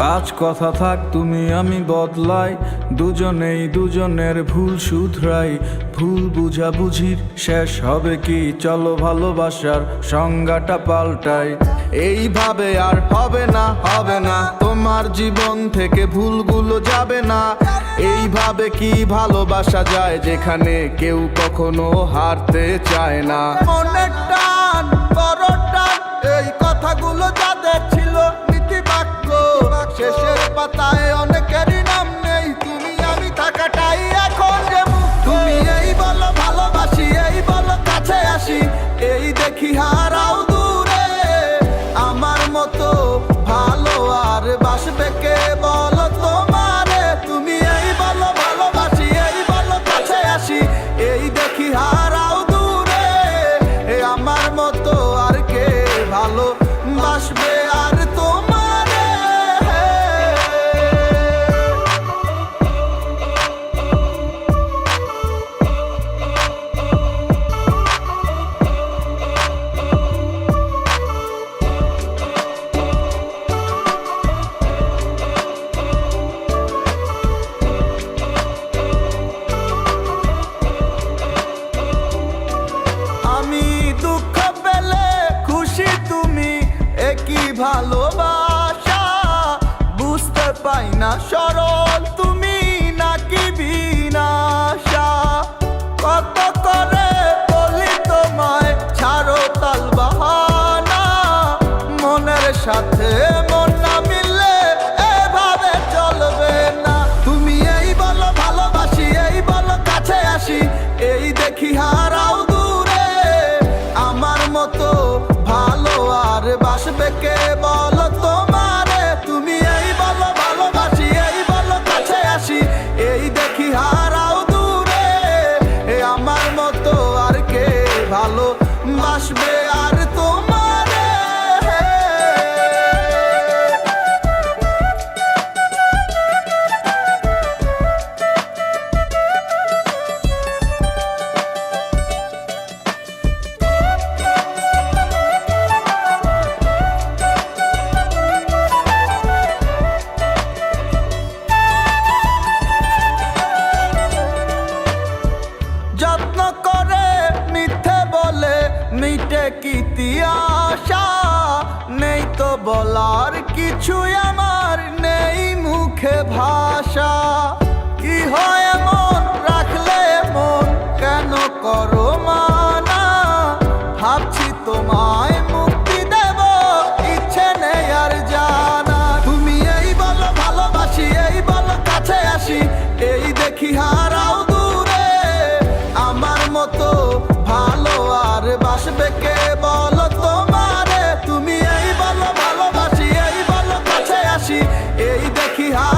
আজ কথা থাক তুমি, আমি বদলাই। দুজনেই দুজনের ভুল শুধরাই। ভুল বুঝাবুঝির শেষ হবে কি? চলো ভালোবাসার সংজ্ঞাটা পাল্টাই। এইভাবে আর হবে না হবে না। তোমার জীবন থেকে ভুলগুলো যাবে না। এইভাবে কি ভালোবাসা যায় যেখানে কেউ কখনো হারতে চায় না? অনেকটা পাতায় তুমি একই ভালোবাসা বুঝতে পাই না সরল should be. কি আশা? নেই তো বলার কিছুই আমার বাসবে কে বলো তোমারে? তুমি এই বলো, ভালোবাসি, এই বলো, কাছে আসি। এই দেখি হা